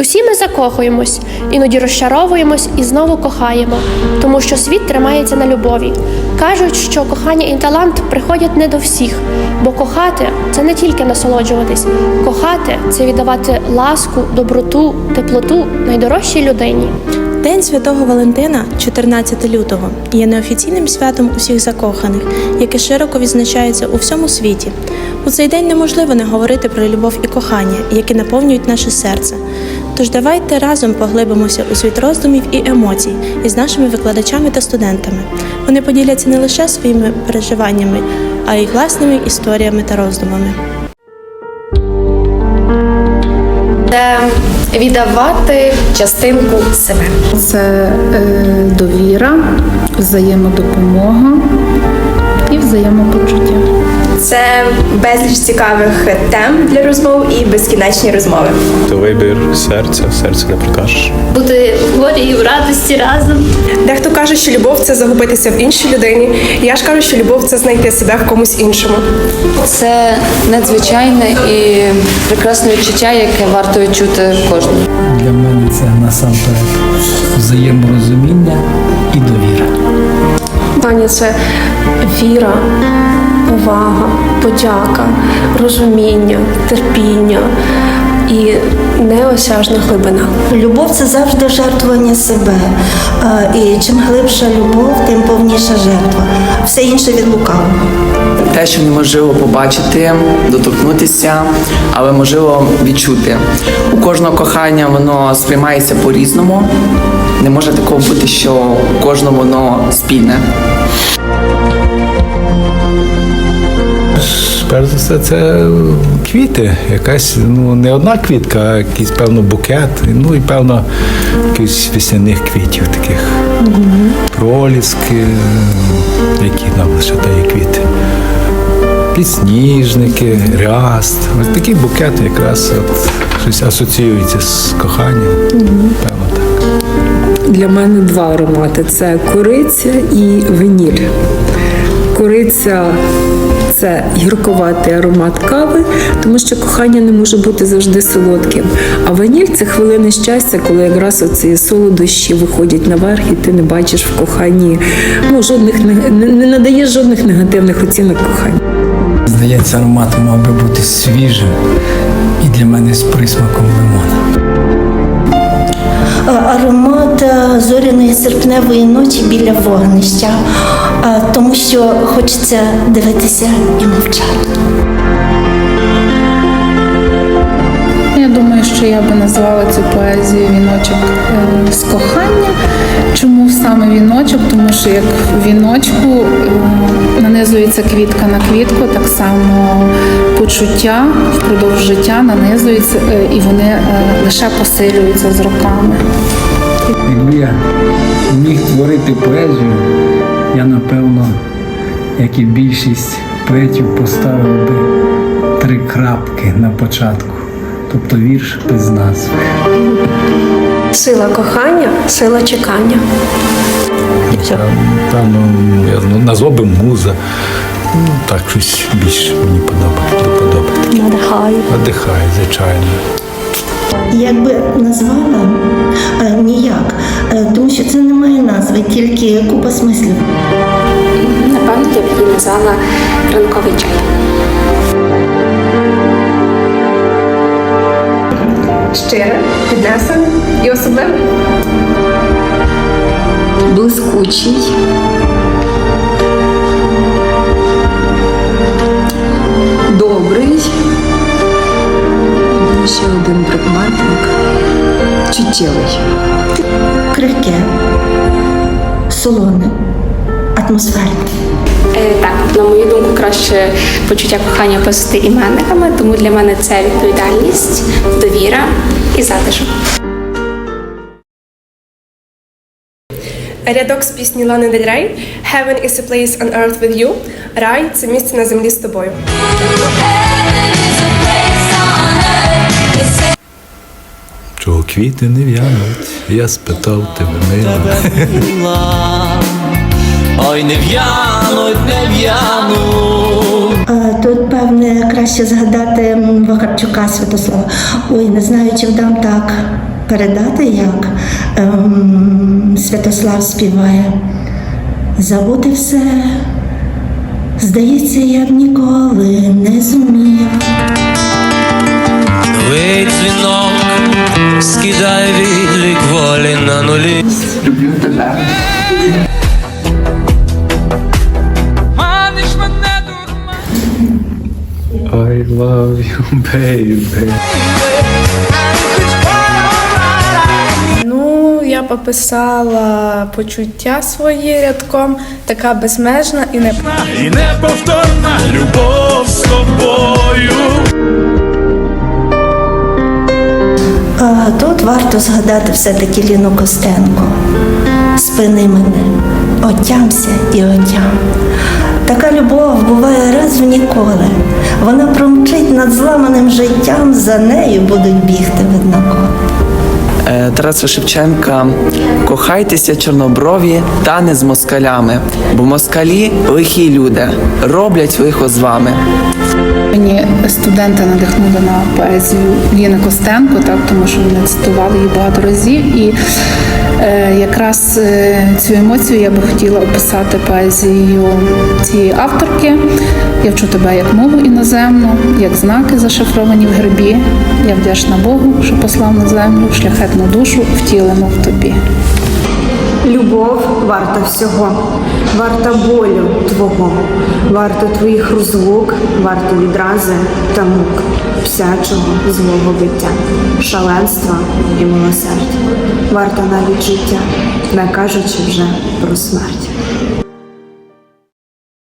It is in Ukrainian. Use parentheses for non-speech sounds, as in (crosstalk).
Усі ми закохуємось, іноді розчаровуємось і знову кохаємо, тому що світ тримається на любові. Кажуть, що кохання і талант приходять не до всіх, бо кохати це не тільки насолоджуватись, кохати це віддавати ласку, доброту, теплоту найдорожчій людині. День Святого Валентина, 14 лютого, є неофіційним святом усіх закоханих, яке широко відзначається у всьому світі. У цей день неможливо не говорити про любов і кохання, які наповнюють наше серце. Тож давайте разом поглибимося у світ роздумів і емоцій із нашими викладачами та студентами. Вони поділяться не лише своїми переживаннями, а й власними історіями та роздумами. Це віддавати частинку себе. Це е, довіра, взаємодопомога і взаємопочуття. Це безліч цікавих тем для розмов і безкінечні розмови. То вибір серця, серце не прикажеш. Бути в горі і в радості разом. Дехто каже, що любов це загубитися в іншій людині. Я ж кажу, що любов це знайти себе в комусь іншому. Це надзвичайне і прекрасне відчуття, яке варто відчути кожному. Для мене це насамперед взаєморозуміння і довіра. Таня це віра, повага, подяка, розуміння, терпіння і неосяжна глибина. Любов це завжди жертвування себе. Е, І чим глибша любов, тим повніша жертва. Все інше від лукавого. те, що неможливо побачити, доторкнутися, але можливо відчути. У кожного кохання воно сприймається по-різному. Не може такого бути, що у кожного воно спільне. Перш за все, це квіти. Якась ну не одна квітка, а якийсь певно букет. Ну і певно якихось весняних квітів таких. Проліски, які нам лише дає квіти. Підсніжники, ряст. Ось такі букети якраз от, щось асоціюється з коханням. Певно так. Для мене два аромати: це кориця і ваніль. Кориця це гірковатий аромат кави, тому що кохання не може бути завжди солодким. А ваніль це хвилини щастя, коли якраз оці солодощі виходять наверх, і ти не бачиш в коханні, ну жодних не, не надаєш жодних негативних оцінок коханню. Здається, аромат мав би бути свіжим і для мене з присмаком лимона. Аромат е, серпневої ночі біля вогнища, тому що хочеться дивитися і мовчати. Я думаю, що я би назвала цю поезію віночок е, з кохання. Чому саме віночок? Тому що як в віночку е, нанизується квітка на квітку, так само почуття впродовж життя нанизуються е, і вони лише посилюються з роками. Якби я міг творити поезію, я напевно, як і більшість поетів, поставив би три крапки на початку, тобто вірш без назви. Сила кохання, сила чекання. Певно, я ну, назвав би муза. Ну, так, щось більш мені подобається. Надихає. Надихає, звичайно. Якби назвала е, ніяк, е, тому що це не має назви, тільки купа смислів. Напевно, я б назвала ранковий чай. Щире, піднесене і особливе. Блискучий. Чуттєвий. Крихке, солоне, атмосферне. Е, так, на мою думку, краще почуття кохання описати іменниками, тому для мене це відповідальність, довіра і затишок. Рядок з пісні Лани Дель Рей Heaven is a place on earth with you. Рай це місце на землі з тобою. Чого квіти не в'януть? Я спитав тебе мила. Е, Тут певно напевне, краще згадати Вакарчука Святослава. Ой, не знаю, чи вдам так передати, як ем, Святослав співає. Забути все, здається, я б ніколи love you, (laughs) baby. Ну, я пописала почуття свої рядком, така безмежна і не І неповторна любов з тобою. А тут варто згадати все-таки Ліну Костенко. Спини мене, отямся і отям. Така любов буває раз в ніколи. Вона промчить над зламаним життям, за нею будуть бігти видноколи. Е, Тараса Шевченка кохайтеся чорноброві та не з москалями, бо москалі лихі люди роблять лихо з вами. Мені студенти надихнули на поезію Ліни Костенко, так тому що вони цитували її багато разів. І якраз е, цю емоцію я би хотіла описати поезією цієї авторки. Я вчу тебе як мову іноземну, як знаки зашифровані в гербі. Я вдячна Богу, що послав на землю шляхетну душу втілену в тобі. Любов варта всього, варта болю твого, варта твоїх розлук, варта відрази та мук, всячого злого биття, шаленства і милосердя, варта навіть життя, не кажучи вже про смерть.